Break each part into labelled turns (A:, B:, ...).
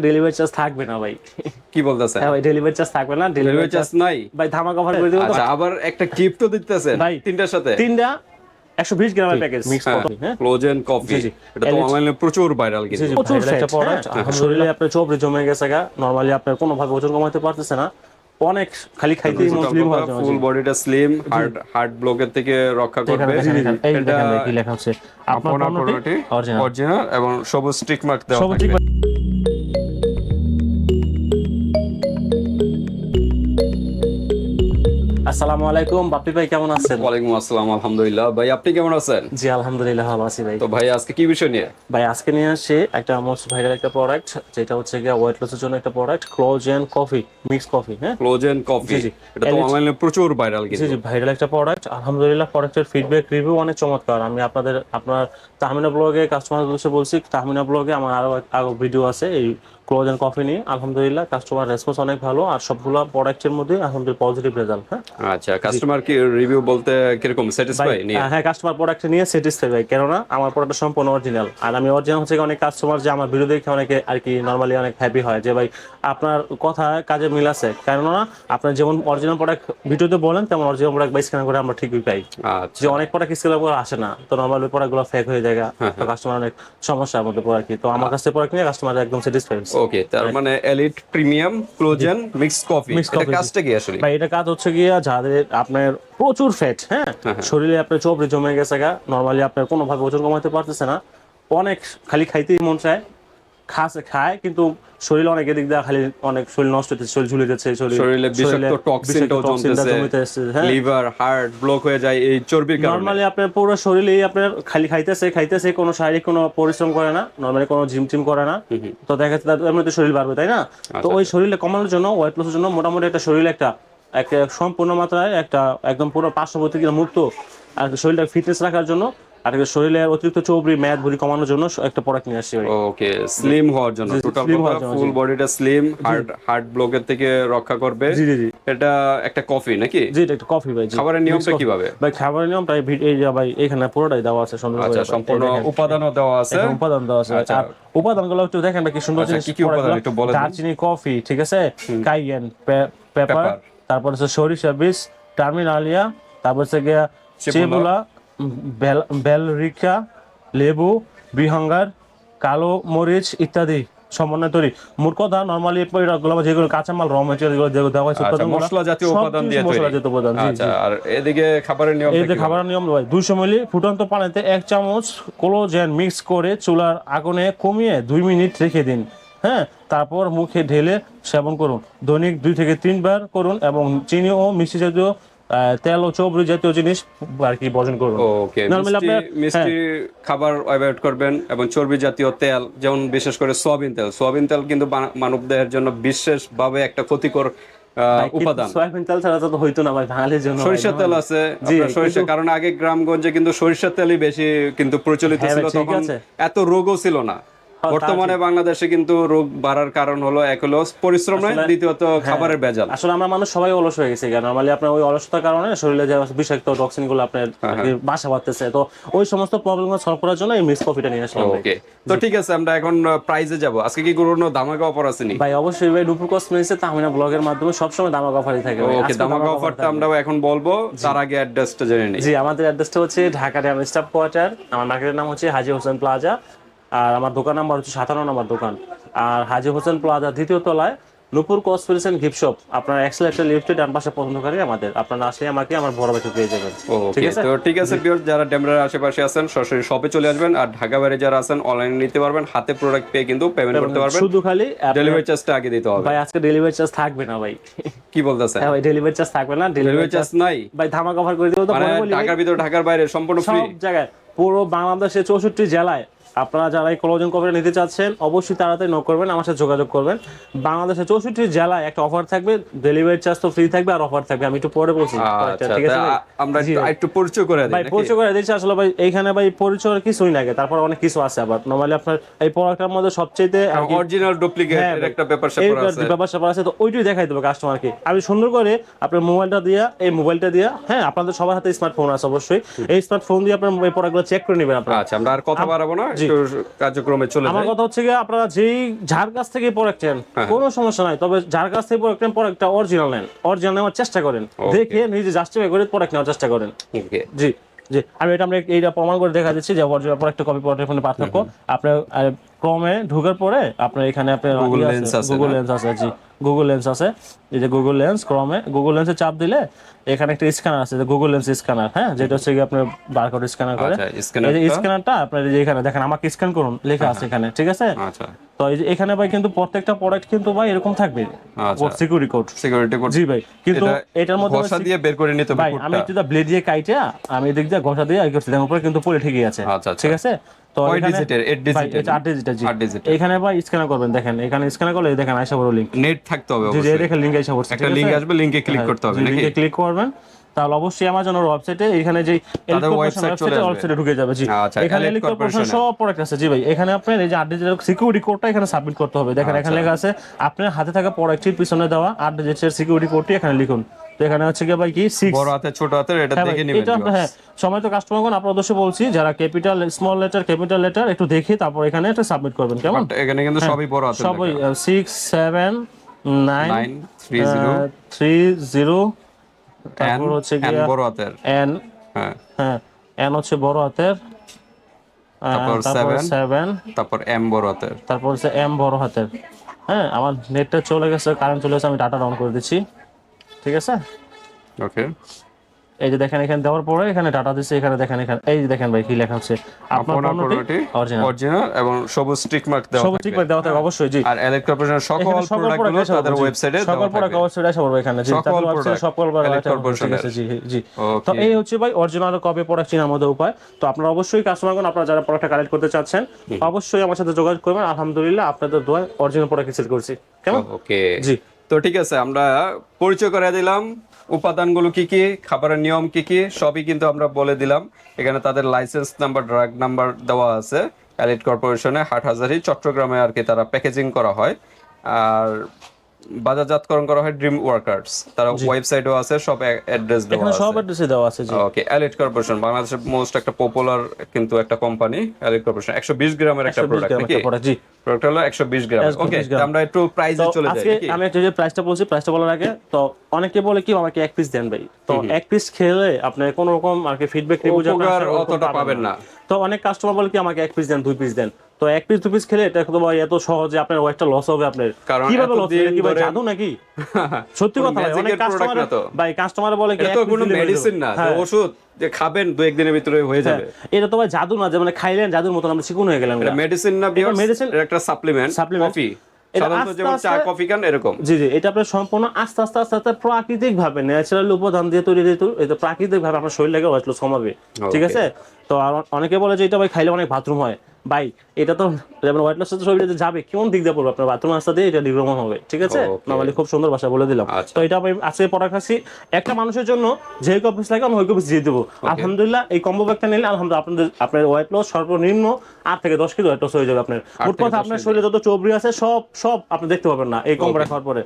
A: Delivery charge থাকবে না ভাই।
B: কি বলতেছেন?
A: হ্যাঁ ভাই ডেলিভারি চার্জ থাকবে না
B: ডেলিভারি চার্জ নাই?
A: ভাই ধামা কভার করে দেবো
B: আচ্ছা আবার একটা গিফটও দিতেছেন
A: ভাই,
B: তিনটার সাথে?
A: তিনটা একশো বিশ গ্রামের প্যাকেজ মিক্স হ্যাঁ।
B: Collagen coffee. এটা তো অনলাইনে প্রচুর ভাইরাল কিন্তু।
A: প্রচুর একটা প্রোডাক্ট শরীরে আপনার চোপড়ে জমে গেছে গা নরমালি আপনার কোনো ভাবে ওজন কমাতে পারতেছে না। অনেক খালি খাইতেই মুসলিম জন্য
B: ফুল বডিটা স্লিম হার্ট হার্ট ব্লকের থেকে রক্ষা করবে। এটা
A: কি লেখা হচ্ছে। আপনার অরিজিনাল
B: অরিজিনাল এবং সবুজ স্টিক মার্ক দেওয়া
A: সবুজ আসসালামু আলাইকুম। বাপ্পি ভাই কেমন আছেন?
B: ওয়ালাইকুম আসসালাম আলহামদুলিল্লাহ। ভাই আপনি কেমন আছেন?
A: জি আলহামদুলিল্লাহ ভালো আছি ভাই।
B: তো ভাই আজকে কি বিষয় নিয়ে?
A: ভাই আজকে নিয়ে একটা ভাইরাল একটা প্রোডাক্ট যেটা হচ্ছে গিয়ে ওয়েট লসের জন্য একটা product collagen coffee mix coffee হ্যাঁ?
B: Collagen coffee. এটা তো অনলাইনে প্রচুর ভাইরাল
A: জি
B: কিন্তু।
A: জি ভাইরাল একটা প্রোডাক্ট আলহামদুলিল্লাহ প্রোডাক্টের ফিডব্যাক রিভিউ অনেক চমৎকার। আমি আপনাদের আপনার তাহমিনা ব্লগে কাস্টমার বলছি তাহমিনা ব্লগে আমার আরও ভিডিও আছে এই ক্লোজ অ্যান্ড কফি নিয়ে আলহামদুলিল্লাহ কাস্টমার রেসপন্স অনেক ভালো আর সবগুলো প্রোডাক্টের মধ্যে আলহামদুলিল্লাহ পজিটিভ রেজাল্ট হ্যাঁ?
B: আচ্ছা কাস্টমার কি রিভিউ বলতে কীরকম স্যাটিসফাই নিয়ে?
A: হ্যাঁ কাস্টমার প্রোডাক্ট নিয়ে স্যাটিসফাই ভাই কেননা আমার প্রোডাক্ট সম্পূর্ণ অরিজিনাল আর আমি অরিজিনাল হচ্ছে অনেক কাস্টমার যে আমার ভিডিও দেখে অনেকে আর কি নর্মালি অনেক হ্যাপি হয় যে ভাই আপনার কথা কাজে মিল আছে। কেননা আপনার যেমন অরিজিনাল প্রোডাক্ট ভিডিওতে বলেন তেমন অরিজিনাল প্রোডাক্ট বাই স্ক্যান করে আমরা ঠিকই পাই।
B: আচ্ছা।
A: যে অনেক প্রোডাক্ট স্কেল করে আসে না তো নর্মাল প্রোডাক্টগুলো ফেক হয়ে যায় কাস্টমার অনেক সমস্যার মধ্যে পড়ে আর কি। তো আমার কাছে প্রোডাক্ট নিয়ে কাস্টমার একদম স্যাটিসফাই
B: ওকে তার মানে elite premium collagen mix coffee এটা কাজটা কি আসলে?
A: ভাই এটা কাজ হচ্ছে গিয়া যাদের আপনার প্রচুর ফ্যাট হ্যাঁ? শরীরে আপনার চোপড়ে জমে গেছে গা নর্মালি আপনার কোনো ভাবে ওজন কমাতে পারতেছে না। অনেক খালি খাইতেই মন চায় খাসে খায় কিন্তু শরীরে অনেক এদিক দিয়ে খালি অনেক শরীর নষ্ট হচ্ছে শরীর ঝুলে যাচ্ছে শরীর
B: শরীরে বিষাক্ত টক্সিনটাও
A: toxinটা
B: জমতেছে লিভার হার্ট ব্লক হয়ে যায় এই চর্বির কারণে।
A: নর্মালি আপনার পুরো শরীরেই আপনার খালি খাইতেছে খাইতেছে কোনো শারীরিক কোনো পরিশ্রম করে না নরমালি কোনো জিম টিম করে না। তো দেখা যাচ্ছে তার এমনিতে শরীর বাড়বে তাই না? তো ওই শরীরে কমানোর জন্য ওয়েট লসের জন্য মোটামুটি একটা শরীরে একটা একটা সম্পূর্ণ মাত্রায় একটা একদম পুরো পার্শ্ববর্তী মুক্ত আর শরীরটা ফিটনেস রাখার জন্য আর শরীরের অতিরিক্ত চৌবড়ি ম্যাদ ভুড়ি কমানোর জন্য একটা প্রোডাক্ট নিয়ে আসছি
B: ওকে স্লিম হওয়ার জন্য। টোটাল ফুল বডিটা স্লিম হার্ট হার্ট ব্লকের থেকে রক্ষা করবে।
A: জি জি
B: এটা একটা কফি নাকি?
A: জি এটা একটা কফি ভাই
B: খাবারের নিয়মটা কীভাবে?
A: ভাই খাবারের নিয়ম প্রায় ভিড- এই ভাই এখানে পুরোটাই দেওয়া আছে সুন্দর
B: আচ্ছা সম্পূর্ণ উপাদানও দেওয়া আছে?
A: উপাদান দেওয়া আছে।
B: আচ্ছা।
A: উপাদানগুলো একটু দেখেন কি সুন্দর
B: আচ্ছা,
A: জিনিস
B: কি কি উপাদান? একটু বলে
A: দারচিনি কফি ঠিক আছে? কাইয়েন পেপার তারপর হচ্ছে সরিষা বীজ টার্মিনালিয়া তারপর হচ্ছে গিয়া চেবুলা বেল বেলরিকা লেবু বিহঙ্গার কালো মরিচ ইত্যাদি সমন্বয় তৈরি মোট কথা নর্মালি এগুলো যেগুলো কাঁচামাল র মেটেরিয়াল যেগুলো যেগুলো দেওয়া হয়েছে
B: আচ্ছা মশলা জাতীয় উপাদান দিয়ে
A: মশলা জাতীয় উপাদান
B: আচ্ছা আর এদিকে খাবারের নিয়ম
A: যে খাবারের নিয়ম ভাই মিলি ফুটন্ত পানিতে এক চামচ কোলোজেন মিক্স করে চুলার আগুনে কমিয়ে দুই মিনিট রেখে দিন। হ্যাঁ তারপর মুখে ঢেলে সেবন করুন। দৈনিক দুই থেকে তিনবার করুন এবং চিনি ও মিষ্টি জাতীয় তেল ও চৌবড়ি জাতীয় জিনিস আর কি বর্জন করুন
B: ওকে মিষ্টি
A: আপনার-
B: মিষ্টি খাবার অ্যাভয়েড করবেন এবং চর্বি জাতীয় তেল যেমন বিশেষ করে সোয়াবিন তেল। সোয়াবিন তেল কিন্তু মানব দেহের জন্য বিশেষভাবে একটা ক্ষতিকর আহ, উপাদান।
A: সয়াবিন তেল ছাড়া তো হইতো না ভাই বাঙালির জন্য ভাই,
B: সরিষার তেল আছে সরিষা কারণ আগে গ্রামগঞ্জে কিন্তু সরিষার তেলই বেশি কিন্তু প্রচলিত
A: হ্যাঁ
B: ছিল
A: ঠিক
B: তখন
A: আছে।
B: এত রোগও ছিল না। বর্তমানে বাংলাদেশে কিন্তু রোগ বাড়ার কারণ হলো এক হলো পরিশ্রম নয় দ্বিতীয়ত খাবারের ভেজাল।
A: আসলে আমরা মানুষ সবাই অলস হয়ে গেছে নর্মালি আপনার ওই অলসতার কারণে শরীরে যে বিষাক্ত টক্সিনগুলো আপনার
B: হ্যাঁ,
A: কি বাসা বাঁধতেছে। তো ওই সমস্ত প্রবলেম সলভ করার জন্য এই মিক্স কফিটা নিয়ে আসলাম।
B: ওকে তো ঠিক আছে আমরা এখন প্রাইজে যাব। আজকে কি কোনো ধামাকা অফার আছে নি?
A: ভাই অবশ্যই ভাই ডুপুর কসমেটিক্সে তাহমিনা ব্লগের মাধ্যমে সবসময় দামাক অফারই থাকে।
B: ওকে
A: দামাক
B: অফারটা আমরা এখন বলব তার আগে অ্যাড্রেসটা জেনে নিই।
A: জি আমাদের অ্যাড্রেসটা হচ্ছে ঢাকা ড্যাম স্টাফ কোয়ার্টার আমার মার্কেটের নাম হচ্ছে হাজি হোসেন প্লাজা আর আমার দোকান নাম্বার হচ্ছে সাতান্ন নম্বর দোকান। আর হাজি হোসেন প্লাজা দ্বিতীয় তলায় নুপুর এন্ড গিফট শপ। আপনার এক্সেল একটা লিফটে ডান পাশে পছন্দকারী আমাদের। আপনারা আসলে আমাকে আমার বড় ভাইকে পেয়ে যাবেন। ঠিক আছে?
B: তো ঠিক আছে ভিউয়ার্স যারা ডেমরার আশেপাশে আছেন সরাসরি শপে চলে আসবেন। আর ঢাকা বাইরে যারা আছেন অনলাইনে নিতে পারবেন। হাতে প্রোডাক্ট পেয়ে কিন্তু পেমেন্ট করতে পারবেন।
A: শুধু খালি
B: ডেলিভারি চার্জটা আগে দিতে হবে।
A: ভাই আজকে ডেলিভারি চার্জ থাকবে না ভাই।
B: কি বলতেছেন?
A: হ্যাঁ ভাই ডেলিভারি চার্জ থাকবে না।
B: ডেলিভারি চার্জ নাই?
A: ভাই ধামাক অফার করে দেবো তো
B: মানে। ঢাকার ভিতর ঢাকার বাইরে সম্পূর্ণ ফ্রি
A: সব জায়গায়। পুরো বাংলাদেশের চৌষট্টি জেলায় আপনারা যারা এই কোলোজন কভারে নিতে চাচ্ছেন অবশ্যই তাড়াতাড়ি নক করবেন আমার সাথে যোগাযোগ করবেন। বাংলাদেশের চৌষট্টি জেলায় একটা অফার থাকবে ডেলিভারি চার্জ তো ফ্রি থাকবে আর অফার থাকবে। আমি একটু পরে বলছি।
B: আচ্ছা
A: ঠিক আছে?
B: আমরা একটু- পরিচয় করে দিই
A: ভাই পরিচয় করে দিচ্ছি। আসলে ভাই এইখানে ভাই পরিচয় কিছুই লাগে তারপর অনেক কিছু আছে আবার। নর্মালি আপনার এই প্রোডাক্টের মধ্যে সবচেয়ে
B: অরিজিনাল ডুপ্লিকেট। একটা ব্যাপার স্যাপার আছে।
A: ব্যাপার স্যাপার আছে তো ওইটাই দেখাই দেবো কাস্টমারকে আমি সুন্দর করে আপনার মোবাইলটা দিয়া এই মোবাইলটা দিয়া হ্যাঁ আপনাদের সবার হাতে স্মার্টফোন আছে অবশ্যই। এই স্মার্টফোন দিয়ে আপনার এই প্রোডাক্টগুলো চেক করে নেবেন আপনারা।
B: আচ্ছা আমরা আর কথা বাড়াবো না? কার্যক্রমে চলে
A: আমার কথা হচ্ছে আপনারা যেই যার কাছ থেকে প্রোডাক্ট নেন
B: হ্যাঁ,
A: কোনো সমস্যা নাই তবে যার কাছ থেকে প্রোডাক্ট নেন একটা অরিজিনাল নেন। অরিজিনাল নেওয়ার চেষ্টা করেন। দেখে নিজে জাস্টিফাই করে প্রোডাক্ট নেওয়ার চেষ্টা করেন। জি জি। আমি এটা আমরা এইটা প্রমাণ করে দেখা দিচ্ছি যে অরিজিনাল একটা কপি প্রোডাক্টের মধ্যে পার্থক্য। আপনার ক্রমে ঢোকার পরে আপনার এখানে আপনার
B: আছে
A: গুগল লেন্স আছে জি। গুগল লেন্স আছে। এই যে গুগল লেন্স ক্রমে গুগল লেন্সে চাপ দিলে এখানে একটা স্ক্যানার আছে যে গুগল লেন্স স্ক্যানার হ্যাঁ? যেটা হচ্ছে আপনার বারকোড স্ক্যানার করে।
B: আচ্ছা,
A: এই
B: স্ক্যানারটা?
A: আপনার এই যে এখানে দেখেন আমাকে স্ক্যান করুন লেখা আছে এখানে ঠিক আছে?
B: আচ্ছা।
A: তো এই যে এখানে ভাই কিন্তু প্রত্যেকটা প্রোডাক্ট কিন্তু ভাই এরকম থাকবে।
B: আচ্ছা।
A: সিকিউরিটি কোড
B: সিকিউরিটি কোড
A: জি ভাই কিন্তু এটার মধ্যে
B: ঘষা দিয়ে বের করে নিতে হবে
A: ভাই আমি একটু ব্লেড দিয়ে কাইটে আমি এদিক দিয়ে ঘষা দিয়ে এই করছি দেখুন উপরে কিন্তু পড়ে ঠিকই আছে
B: আচ্ছা, আচ্ছা।
A: ঠিক আছে? তো
B: ডিজিটের? eight ডিজিটের?
A: এটা ডিজিটের জি। এখানে ভাই স্ক্যানার করবেন দেখেন এখানে স্ক্যানার করলে দেখেন আইসা বড় লিংক
B: নেট থাকতে হবে
A: জি জি
B: অবশ্যই।
A: দেখেন লিংক আইসা পড়ছে
B: একটা লিংক আসবে লিংকে ক্লিক করতে হবে নাকি?
A: লিংকে ক্লিক করবেন। তাহলে অবশ্যই আমাজনের ওয়েবসাইটে এখানে যে ওয়েবসাইটে ঢুকে যাবে জি।
B: আচ্ছা,
A: এখানে কর্পোরেশন সব প্রোডাক্ট আছে জি ভাই। এখানে আপনার এই যে আট ডিজিটের সিকিউরিটি কোডটা এখানে সাবমিট করতে হবে। দেখেন এখানে লেখা আছে আপনার হাতে থাকা প্রোডাক্টের পিছনে দেওয়া আট ডিজিটের সিকিউরিটি কোডটি এখানে লিখুন। এখানে হচ্ছে কি ভাই কি? সিক্স
B: বড় হাতে ছোট হাতের এটা
A: হ্যাঁ
B: দেখে নেবেন
A: এটা হ্যাঁ সময় তো কাস্টমারগণ আপনার অবশ্যই বলছি যারা capital small letter capital letter একটু দেখে তারপর এখানে সাবমিট করবেন কেমন?
B: এখানে কিন্তু সবই বড় হাতের
A: সবই six seven nine
B: three zero
A: তারপর হচ্ছে গিয়ে
B: বড় হাতের।
A: এন
B: হ্যাঁ।
A: হ্যাঁ এন হচ্ছে বড় হাতের।
B: তারপর
A: তারপর
B: seven।
A: সেভেন
B: তারপর এম বড় হাতের।
A: তারপর হচ্ছে এম বড় হাতের। হ্যাঁ আমার নেটটা চলে গেছে কারেন্ট চলে গেছে আমি ডাটা ডাউন করে দিচ্ছি। ঠিক আছে?
B: ওকে
A: এই যে দেখেন এখানে দেওয়ার পরে এখানে ডাটা দিচ্ছে এখানে দেখেন এখানে এই যে দেখেন ভাই কি লেখা হচ্ছে। আপনার পণ্যটি অরিজিনাল
B: অরিজিনাল এবং সবুজ স্টিক মার্ক দেওয়া
A: সব ঠিক
B: থাকবে
A: দেওয়া থাকে অবশ্যই জি।
B: আর ইলেক্ট কর্পোরেশনের সকল
A: এখানে সকল
B: প্রোডাক্টগুলো
A: product এসে
B: তাদের ওয়েবসাইটে
A: সকল প্রোডাক্ট অবশ্যই এসে পড়বে এখানে জি।
B: সকল product,
A: সকল প্রোডাক্ট। আছে জি জি তো এই হচ্ছে ভাই অরিজিনাল কপি প্রোডাক্ট চেনার মধ্যে উপায়। তো আপনারা অবশ্যই কাস্টমার কাস্টমারগণ আপনারা যারা প্রোডাক্টটা কালেক্ট করতে চাচ্ছেন অবশ্যই আমার সাথে যোগাযোগ করবেন। আলহামদুলিল্লাহ আপনাদের দোয়ায় অরিজিনাল প্রোডাক্ট সেল করছি। কেমন?
B: ওকে
A: জি।
B: তো ঠিক আছে, আমরা পরিচয় করে দিলাম। উপাদানগুলো কি কি, খাবারের নিয়ম কি কি, সবই কিন্তু আমরা বলে দিলাম। এখানে তাদের লাইসেন্স নাম্বার ড্রাগ নাম্বার দেওয়া আছে। এলিট কর্পোরেশনে হাটহাজারি, চট্টগ্রামে আর কি তারা প্যাকেজিং করা হয়। আর বাজারজাতকরণ করা হয় ড্রিম ওয়ার্কার্স তারা ওয়েবসাইটও আছে সব অ্যাড্রেস দেওয়া
A: এখানে
B: আছে।
A: সব অ্যাড্রেসে দেওয়া আছে জি।
B: ওকে এলিট কর্পোরেশন বাংলাদেশের মোস্ট একটা পপুলার কিন্তু একটা কোম্পানি এলিট কর্পোরেশন একশো বিশ গ্রামের একটা প্রোডাক্ট নাকি?
A: জি।
B: প্রোডাক্ট হলো একশো বিশ গ্রাম। ওকে আমরা একটু প্রাইসে চলে যাই
A: আজকে আমি একটা যে প্রাইসটা বলছি প্রাইসটা বলার আগে তো অনেকে বলে কি আমাকে এক পিস দেন ভাই। তো এক পিস খেলে আপনি কোনো রকম আর কি ফিডব্যাক
B: উপকার অতটা পাবেন না।
A: তো অনেক কাস্টমার বলে কি আমাকে এক পিস দেন দুই পিস দেন। তো এক পিস দুই পিস খেলে এটা তো ভাই এত সহজে আপনার ওয়েটটা লস হবে আপনার।
B: কারণ
A: কীভাবে লস হবে? কি ভাই জাদু নাকি? সত্যি কথা ভাই অনেক কাস্টমার। ভাই কাস্টমার বলে কি
B: এটা কোনো মেডিসিন না
A: হ্যাঁ।
B: ওষুধ যে খাবেন দু একদিনের ভিতরে হয়ে যাবে।
A: এটা তো ভাই জাদু না যে মানে খাইলেন জাদুর মতন আমরা চিকুন হয়ে গেলাম
B: এটা মেডিসিন না
A: medicine-
B: এটা একটা সাপ্লিমেন্ট
A: Supplement।
B: কফি এরকম।
A: জি জি এটা আপনার সম্পূর্ণ আস্তে আস্তে আস্তে আস্তে প্রাকৃতিক ভাবে ন্যাচারাল উপাদান দিয়ে তৈরি এটা প্রাকৃতিক ভাবে আপনার শরীরটাকে ওয়েট লস কমাবে। ঠিক আছে? তো আর অনেকে বলে যে এটা ভাই খাইলে অনেক বাথরুম হয়। ভাই এটা তো যেমন ওয়েট লস শরীরে যে যাবে কোন দিক দিয়ে পড়বে? আপনার বাথরুম রাস্তা দিয়ে এটা নির্গমন হবে ঠিক আছে? নর্মালি খুব সুন্দর ভাষা বলে দিলাম।
B: আচ্ছা।
A: তো এটা আমি আজকে পড়া খাচ্ছি একটা মানুষের জন্য যে কপিস লাগে আমি ওই কপিস দিয়ে দেবো। আলহামদুলিল্লাহ এই কম্বো ব্যাগটা নিলে আলহামদুলিল্লাহ আপনাদের আপনার ওয়েট লস সর্বনিম্ন আট থেকে দশ কেজি ওয়েট লস হয়ে যাবে আপনার। মোট কথা আপনার শরীরে যত চবরি আছে সব সব আপনি দেখতে পাবেন না এই কম্বোটা খাওয়ার পরে।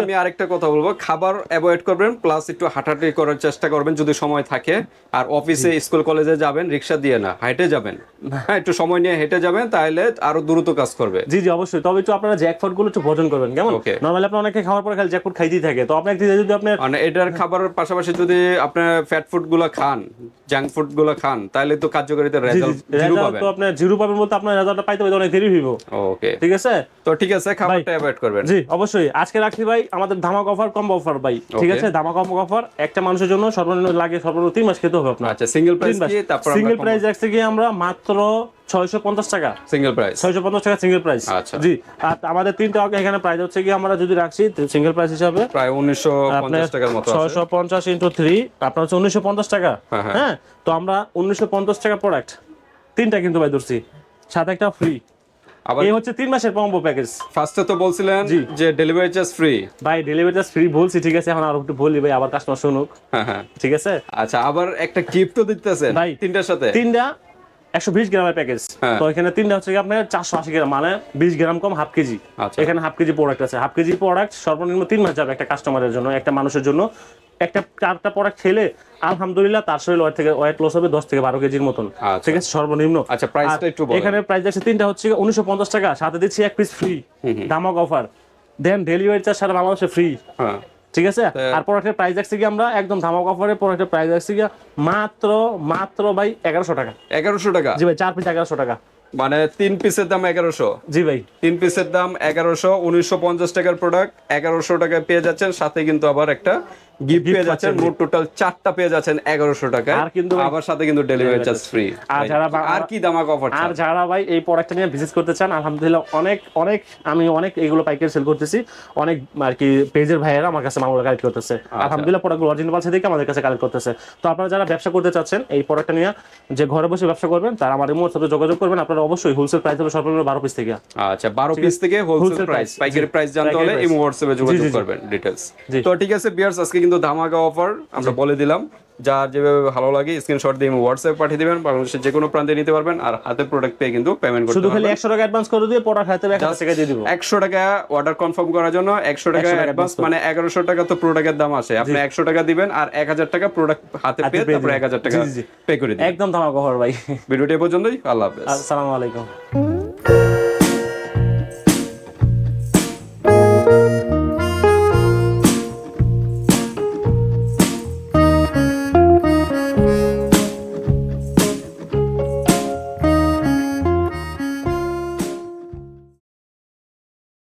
B: আমি আরেকটা কথা বলব। খাবার অ্যাভয়েড করবেন প্লাস একটু হাঁটাহাঁটি করার চেষ্টা করবেন যদি সময় থাকে। আর অফিসে স্কুল কলেজে যাবেন রিক্সা দিয়ে না হাইটে যাবেন। একটু সময় নিয়ে হেঁটে যাবেন তাহলে আরও দ্রুত কাজ করবে।
A: জি জি অবশ্যই। তবে একটু আপনারা জ্যাকফ্রুটগুলো একটু ভোজন করবেন কেমন. নর্মালি আপনি অনেকে খাওয়ার পরে খালি জ্যাকফ্রুট খাইতেই থাকে। তো আপনি একদিন যদি আপনার
B: মানে এটার খাবারের পাশাপাশি যদি আপনার ফ্যাট ফুডগুলো খান জাঙ্ক ফুডগুলো খান তাহলে তো কার্যকারিতার রেজাল্ট জিরো পাবেন
A: তো আপনার জিরো পাবেন বলতে আপনার রেজাল্টটা পাইতে পাইতে অনেক দেরি হইব।
B: ওকে
A: ঠিক আছে?
B: তো ঠিক আছে খাবারটা অ্যাভয়েড করবেন।
A: জি অবশ্যই। আজকে রাখছি ভাই আমাদের ধামাক অফার কম অফার ভাই। ঠিক আছে? ধামাক কম অফার একটা মানুষের জন্য সর্বনিম্ন লাগে সর্বনিম্ন তিন মাস খেতে হবে আপনার।
B: আচ্ছা সিঙ্গেল প্রাইস কি? তারপর
A: সিঙ্গেল প্রাইস রাখছি কি? আমরা মাত্র ছয়শো পঞ্চাশ টাকা।
B: সিঙ্গেল প্রাইস
A: ছয়শো পঞ্চাশ টাকা সিঙ্গেল প্রাইস
B: আচ্ছা।
A: জি আর আমাদের তিনটা এখানে প্রাইস হচ্ছে কি আমরা যদি রাখছি সিঙ্গেল প্রাইস হিসাবে
B: প্রায় উনিশশো পঞ্চাশ টাকার মতো
A: ছয়শো পঞ্চাশ ইন্টু থ্রি আপনার হচ্ছে উনিশশো পঞ্চাশ টাকা।
B: হ্যাঁ, হ্যাঁ।
A: হ্যাঁ তো আমরা উনিশশো পঞ্চাশ টাকা প্রোডাক্ট তিনটা কিন্তু ভাই ধরছি। সাথে একটা ফ্রি
B: আবার
A: এই হচ্ছে তিন মাসের কম্বো প্যাকেজ
B: ফার্স্টে তো বলছিলেন যে ডেলিভারি চার্জ ফ্রি
A: ভাই ডেলিভারি চার্জ ফ্রি বলছি ঠিক আছে এখন আর একটু বলি ভাই আবার কাস্টমার শুনুক।
B: হ্যাঁ হ্যাঁ।
A: ঠিক আছে?
B: আচ্ছা আবার একটা গিফটও দিতেছেন
A: ভাই।
B: তিনটার সাথে।
A: তিনটা একশো বিশ গ্রামের প্যাকেজ। তো এখানে তিনটা হচ্ছে আপনার চারশো আশি গ্রাম মানে বিশ গ্রাম কম হাফ কেজি।
B: আচ্ছা।
A: এখানে হাফ কেজি প্রোডাক্ট আছে। হাফ কেজি প্রোডাক্ট সর্বনিম্ন তিন মাস যাবে একটা কাস্টমারের জন্য একটা মানুষের জন্য। একটা চারটা প্রোডাক্ট খেলে আলহামদুলিল্লাহ তার শরীর ওয়েট থেকে ওয়েট লস হবে দশ থেকে বারো কেজির মতন।
B: আচ্ছা।
A: ঠিক আছে? সর্বনিম্ন।
B: আচ্ছা, price টা
A: আর
B: একটু।
A: এখানে প্রাইস আছে তিনটা হচ্ছে উনিশশো পঞ্চাশ টাকা। সাথে দিচ্ছি এক পিস ফ্রি দামক অফার দেন ডেলিভারি চার্জ সারা বাংলাদেশে ফ্রি ঠিক আছে? আর প্রোডাক্টের প্রাইস রাখছি কি আমরা একদম ধামাক অফারে প্রোডাক্টের প্রাইস রাখছি কি মাত্র মাত্র ভাই এগারোশো টাকা।
B: এগারোশো টাকা?
A: জি ভাই চার পিস এগারোশো টাকা।
B: মানে তিন পিসের দাম এগারোশো?
A: জি ভাই।
B: তিন পিসের দাম এগারোশো উনিশশো পঞ্চাশ টাকার প্রোডাক্ট এগারোশো টাকায় পেয়ে যাচ্ছেন সাথে কিন্তু আবার একটা গিফট পেয়ে যাচ্ছেন মোট টোটাল চারটা পেয়ে যাচ্ছেন এগারোশো টাকায়।
A: আর কিন্তু
B: আবার সাথে কিন্তু ডেলিভারি চার্জ ফ্রি
A: আর যারা
B: আর কি দামাক অফার
A: আর যারা ভাই এই প্রোডাক্টটা নিয়ে ভিজিট করতে চান আলহামদুলিল্লাহ অনেক অনেক আমি অনেক এগুলো পাইকারি সেল করতেছি। অনেক আর কি পেজের ভাইয়েরা আমার কাছে মামলা কালেক্ট করতেছে। আলহামদুলিল্লাহ প্রোডাক্টগুলো অরিজিনাল দেখে আমাদের কাছে কালেক্ট করতেছে। তো আপনারা যারা ব্যবসা করতে চাচ্ছেন এই প্রোডাক্টটা নিয়ে যে ঘরে বসে ব্যবসা করবেন তারা আমার ইমোর সাথে যোগাযোগ করবেন। আপনারা অবশ্যই হোলসেল প্রাইস হবে সর্বনিম্ন বারো পিস থেকে।
B: আচ্ছা বারো পিস থেকে হোলসেল প্রাইস পাইকারি প্রাইস জানতে হলে এই হোয়াটসঅ্যাপে যোগাযোগ। করবেন ডিটেলস। তো ঠিক আছে বিয়ার্স আজকে কিন্তু ধামাকা অফার আমরা বলে দিলাম। যার যেভাবে ভালো লাগে স্ক্রিনশট দিয়ে হোয়াটসঅ্যাপ পাঠিয়ে দিবেন। বাংলাদেশের যে কোনো প্রান্তে নিতে পারবেন। আর হাতে প্রোডাক্ট পেয়ে কিন্তু পেমেন্ট করতে
A: শুধু খালি
B: পারবেন।
A: একশো টাকা অ্যাডভান্স করে দিয়ে প্রোডাক্ট হাতে হাজার টাকা দিয়ে দিব।
B: একশো টাকা অর্ডার কনফার্ম করার জন্য একশো টাকা
A: 100 টাকা
B: অ্যাডভান্স মানে এগারোশো টাকা তো প্রোডাক্টের দাম আসে। আপনি একশো টাকা দিবেন আর এক হাজার টাকা প্রোডাক্ট হাতে পেয়ে তারপরে
A: দিবেন।
B: এক হাজার টাকা। পে করে দিবেন।
A: একদম ধামাকা অফার ভাই।
B: ভিডিওটি পর্যন্তই। আল্লাহ হাফেজ।
A: আসসালামু আলাইকুম।